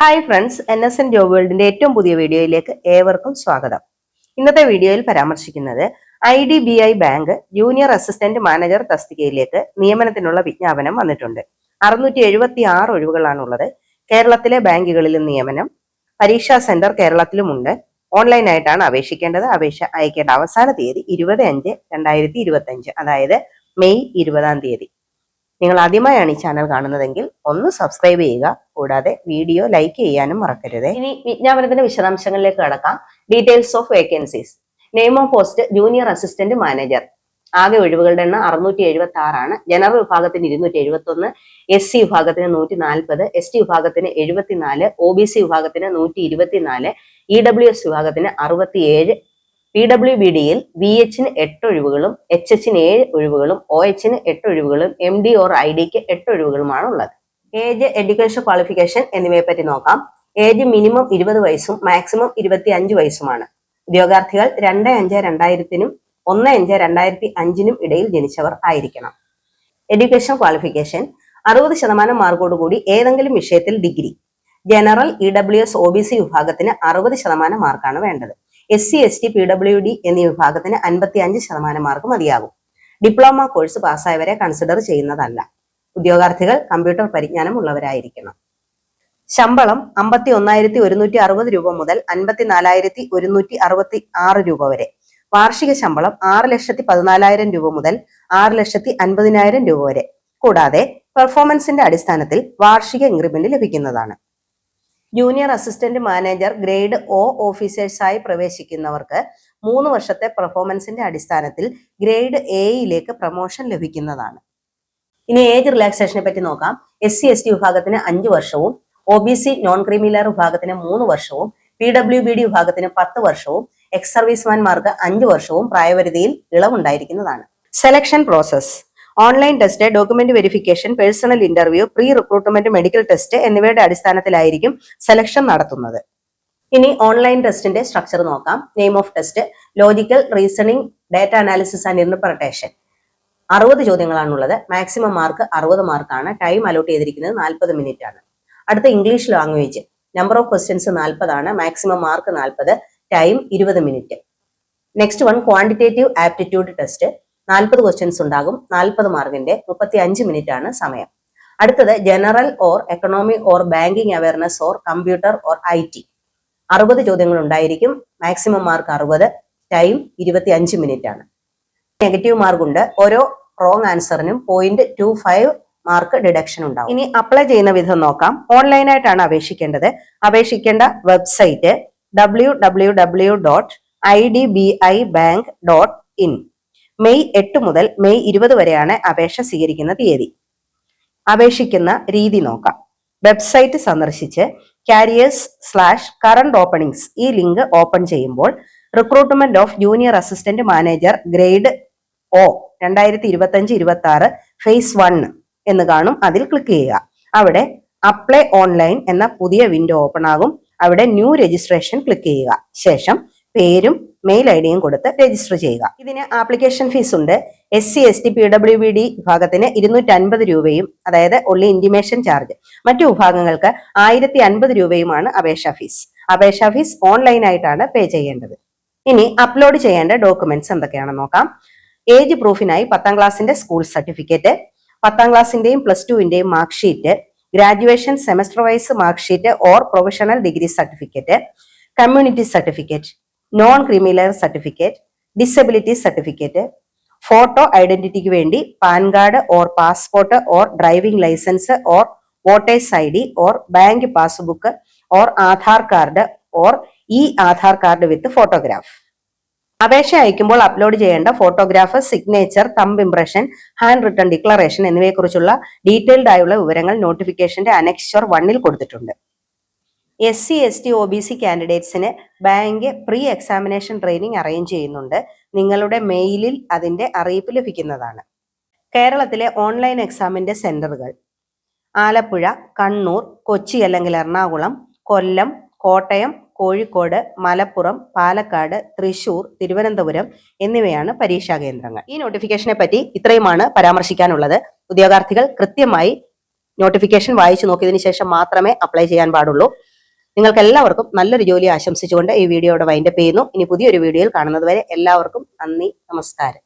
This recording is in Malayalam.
Hi friends N S N job വേൾഡിന്റെ ഏറ്റവും പുതിയ വീഡിയോയിലേക്ക് ഏവർക്കും സ്വാഗതം. ഇന്നത്തെ വീഡിയോയിൽ പരാമർശിക്കുന്നത് I D B I bank junior assistant manager തസ്തികയിലേക്ക് നിയമനത്തിനുള്ള വിജ്ഞാപനം വന്നിട്ടുണ്ട്. അറുന്നൂറ്റി എഴുപത്തി ആറ് ഒഴിവുകളാണുള്ളത്. കേരളത്തിലെ ബാങ്കുകളിലും നിയമനം പരീക്ഷാ സെന്റർ കേരളത്തിലുമുണ്ട്. ഓൺലൈനായിട്ടാണ് അപേക്ഷിക്കേണ്ടത്. അപേക്ഷ അയക്കേണ്ട അവസാന തീയതി ഇരുപത് അഞ്ച് രണ്ടായിരത്തി ഇരുപത്തി അഞ്ച് അതായത് മെയ് ഇരുപതാം തീയതി. നിങ്ങൾ ആദ്യമായാണ് ഈ ചാനൽ കാണുന്നതെങ്കിൽ ഒന്ന് സബ്സ്ക്രൈബ് ചെയ്യുക. കൂടാതെ വീഡിയോ ലൈക്ക് ചെയ്യാനും മറക്കരുത്. ഇനി വിജ്ഞാപനത്തിന്റെ വിശദാംശങ്ങളിലേക്ക് കടക്കാം. Details of vacancies name of post junior assistant manager ആകെ ഒഴിവുകളുടെ എണ്ണം അറുന്നൂറ്റി എഴുപത്തി ആറാണ് ജനറൽ വിഭാഗത്തിന് ഇരുന്നൂറ്റി എഴുപത്തി ഒന്ന് എസ് സി വിഭാഗത്തിന് നൂറ്റി നാൽപ്പത് എസ് ടി വിഭാഗത്തിന് എഴുപത്തിനാല് ഒ ബി സി വിഭാഗത്തിന് നൂറ്റി ഇരുപത്തിനാല് ഇ ഡബ്ല്യു എസ് വിഭാഗത്തിന് അറുപത്തിയേഴ് പി ഡബ്ല്യു ബി ഡിയിൽ വി എച്ചിന് എട്ട് ഒഴിവുകളും എച്ച് എച്ചിന് ഏഴ് ഒഴിവുകളും ഒ എച്ചിന് എട്ട് ഒഴിവുകളും എം ഡി ഓർ ഐ ഡിക്ക് എട്ട് ഒഴിവുകളുമാണ് ഉള്ളത്. ഏജ് എഡ്യൂക്കേഷൻ ക്വാളിഫിക്കേഷൻ എന്നിവയെ പറ്റി നോക്കാം. ഏജ് മിനിമം ഇരുപത് വയസ്സും മാക്സിമം ഇരുപത്തി അഞ്ച് വയസ്സുമാണ്. ഉദ്യോഗാർത്ഥികൾ രണ്ട് അഞ്ച് രണ്ടായിരത്തിനും ഒന്ന് അഞ്ച് രണ്ടായിരത്തി അഞ്ചിനും ഇടയിൽ ജനിച്ചവർ ആയിരിക്കണം. എഡ്യൂക്കേഷൻ ക്വാളിഫിക്കേഷൻ അറുപത് ശതമാനം മാർക്കോടുകൂടി ഏതെങ്കിലും വിഷയത്തിൽ degree. General E W S O B C വിഭാഗത്തിന് അറുപത് ശതമാനം മാർക്കാണ് വേണ്ടത്. S C S T P W D എന്നീ വിഭാഗത്തിന് അൻപത്തി അഞ്ച് ശതമാനം മാർക്ക് മതിയാകും. ഡിപ്ലോമ കോഴ്സ് പാസ്സായവരെ കൺസിഡർ ചെയ്യുന്നതല്ല. ഉദ്യോഗാർത്ഥികൾ കമ്പ്യൂട്ടർ പരിജ്ഞാനം ഉള്ളവരായിരിക്കണം ശമ്പളം അമ്പത്തി ഒന്നായിരത്തി ഒരുന്നൂറ്റി അറുപത് രൂപ മുതൽ അൻപത്തി നാലായിരത്തി ഒരുന്നൂറ്റി അറുപത്തി ആറ് രൂപ വരെ. വാർഷിക ശമ്പളം ആറ് ലക്ഷത്തി പതിനാലായിരം രൂപ മുതൽ ആറ് ലക്ഷത്തി അൻപതിനായിരം രൂപ വരെ. കൂടാതെ പെർഫോമൻസിന്റെ അടിസ്ഥാനത്തിൽ വാർഷിക ഇൻക്രിമെന്റ് ലഭിക്കുന്നതാണ്. Junior assistant manager grade O ഓഫീസേഴ്സായി പ്രവേശിക്കുന്നവർക്ക് മൂന്ന് വർഷത്തെ പെർഫോമൻസിന്റെ അടിസ്ഥാനത്തിൽ ഗ്രേഡ് എയിലേക്ക് പ്രൊമോഷൻ ലഭിക്കുന്നതാണ്. ഇനി ഏജ് റിലാക്സേഷനെ പറ്റി നോക്കാം. എസ് സി എസ് ടി വിഭാഗത്തിന് അഞ്ച് വർഷവും O B C non creamy layer വിഭാഗത്തിന് മൂന്ന് വർഷവും പി ഡബ്ല്യു ബി ഡി വിഭാഗത്തിന് പത്ത് വർഷവും എക്സ് സർവീസ്മാൻമാർക്ക് അഞ്ച് വർഷവും പ്രായപരിധിയിൽ ഇളവുണ്ടായിരിക്കുന്നതാണ്. Selection process online test document verification personal interview pre recruitment medical test എന്നിവയുടെ അടിസ്ഥാനത്തിലായിരിക്കും സെലക്ഷൻ നടത്തുന്നത്. ഇനി ഓൺലൈൻ ടെസ്റ്റിന്റെ സ്ട്രക്ചർ നോക്കാം. Name of test logical reasoning data analysis and interpretation അറുപത് ചോദ്യങ്ങളാണുള്ളത്. മാക്സിമം മാർക്ക് അറുപത് മാർക്കാണ് ടൈം അലോട്ട് ചെയ്തിരിക്കുന്നത് നാൽപ്പത് മിനിറ്റ് ആണ്. അടുത്ത English language number of questions നാൽപ്പതാണ് maximum mark നാൽപ്പത് ടൈം ഇരുപത് minute next one quantitative aptitude test നാൽപ്പത് ക്വസ്റ്റ്യൻസ് ഉണ്ടാകും. നാൽപ്പത് മാർക്കിന്റെ മുപ്പത്തി അഞ്ച് മിനിറ്റ് ആണ് സമയം. അടുത്തത് general or economy or banking awareness or computer or I T അറുപത് ചോദ്യങ്ങൾ ഉണ്ടായിരിക്കും. മാക്സിമം മാർക്ക് അറുപത് ടൈം ഇരുപത്തി അഞ്ച് മിനിറ്റ് ആണ് നെഗറ്റീവ് മാർക്ക് ഉണ്ട്. ഓരോ wrong ആൻസറിനും point two five mark deduction ഉണ്ടാവും. ഇനി അപ്ലൈ ചെയ്യുന്ന വിധം നോക്കാം. ഓൺലൈനായിട്ടാണ് അപേക്ഷിക്കേണ്ടത്. അപേക്ഷിക്കേണ്ട website W W W dot I D B I bank dot in May എട്ട് മുതൽ മെയ് ഇരുപത് വരെയാണ് അപേക്ഷ സ്വീകരിക്കുന്ന തീയതി. അപേക്ഷിക്കുന്ന രീതി നോക്കാം. വെബ്സൈറ്റ് സന്ദർശിച്ച് കാരിയേഴ്സ് സ്ലാഷ് കറണ്ട് ഓപ്പണിംഗ്സ് ഈ ലിങ്ക് ഓപ്പൺ ചെയ്യുമ്പോൾ recruitment of junior assistant manager grade O രണ്ടായിരത്തി ഇരുപത്തി അഞ്ച് ഇരുപത്തി ആറ് ഫേസ് വൺ എന്ന് കാണും അതിൽ ക്ലിക്ക് ചെയ്യുക. അവിടെ അപ്ലൈ ഓൺലൈൻ എന്ന പുതിയ വിൻഡോ ഓപ്പൺ ആകും. അവിടെ ന്യൂ രജിസ്ട്രേഷൻ ക്ലിക്ക് ചെയ്യുക. ശേഷം പേരും മെയിൽ ഐ ഡിയും കൊടുത്ത് രജിസ്റ്റർ ചെയ്യുക. ഇതിന് ആപ്ലിക്കേഷൻ ഫീസ് ഉണ്ട്. S C S T P W B D വിഭാഗത്തിന് ഇരുന്നൂറ്റി അൻപത് രൂപയും അതായത് ഉള്ളി ഇന്റിമേഷൻ ചാർജ് മറ്റു വിഭാഗങ്ങൾക്ക് ആയിരത്തി അൻപത് രൂപയുമാണ് അപേക്ഷാ ഫീസ് അപേക്ഷാ ഫീസ് ഓൺലൈൻ ആയിട്ടാണ് പേ ചെയ്യേണ്ടത്. ഇനി അപ്ലോഡ് ചെയ്യേണ്ട ഡോക്യുമെന്റ്സ് എന്തൊക്കെയാണെന്ന് നോക്കാം. ഏജ് പ്രൂഫിനായി പത്താം ക്ലാസിന്റെ സ്കൂൾ സർട്ടിഫിക്കറ്റ് പത്താം ക്ലാസിന്റെയും plus ടുവിന്റെയും mark sheet graduation semester wise mark sheet or professional degree certificate community certificate non criminal certificate disability certificate photo ഐഡന്റിറ്റിക്ക് വേണ്ടി PAN card or passport or driving licence or voters I D or bank passbook or Aadhaar card or E Aadhaar card with photograph അപേക്ഷ അയക്കുമ്പോൾ അപ്ലോഡ് ചെയ്യേണ്ട photograph signature thumb impression hand written declaration എന്നിവയെക്കുറിച്ചുള്ള ഡീറ്റെയിൽഡ് ആയുള്ള വിവരങ്ങൾ നോട്ടിഫിക്കേഷന്റെ അനക്സ്ചർ വണ്ണിൽ കൊടുത്തിട്ടുണ്ട്. S C S T O B C കാൻഡിഡേറ്റ്സിന് bank pre examination training arrange ചെയ്യുന്നുണ്ട്. നിങ്ങളുടെ മെയിലിൽ അതിന്റെ അറിയിപ്പ് ലഭിക്കുന്നതാണ്. കേരളത്തിലെ ഓൺലൈൻ എക്സാമിന്റെ സെന്ററുകൾ ആലപ്പുഴ കണ്ണൂർ കൊച്ചി അല്ലെങ്കിൽ എറണാകുളം കൊല്ലം കോട്ടയം കോഴിക്കോട് മലപ്പുറം പാലക്കാട് തൃശൂർ തിരുവനന്തപുരം എന്നിവയാണ് പരീക്ഷാ കേന്ദ്രങ്ങൾ. ഈ നോട്ടിഫിക്കേഷനെ പറ്റി ഇത്രയുമാണ് പരാമർശിക്കാനുള്ളത്. ഉദ്യോഗാർത്ഥികൾ കൃത്യമായി നോട്ടിഫിക്കേഷൻ വായിച്ചു നോക്കിയതിനു ശേഷം മാത്രമേ അപ്ലൈ ചെയ്യാൻ പാടുള്ളൂ. നിങ്ങൾക്ക് എല്ലാവർക്കും നല്ലൊരു ജോലി ആശംസിച്ചുകൊണ്ട് ഈ വീഡിയോ വീഡിയോയുടെ വൈൻഡപ്പ് ചെയ്യുന്നു. ഇനി പുതിയൊരു വീഡിയോയിൽ കാണുന്നത് വരെ എല്ലാവർക്കും നന്ദി നമസ്കാരം.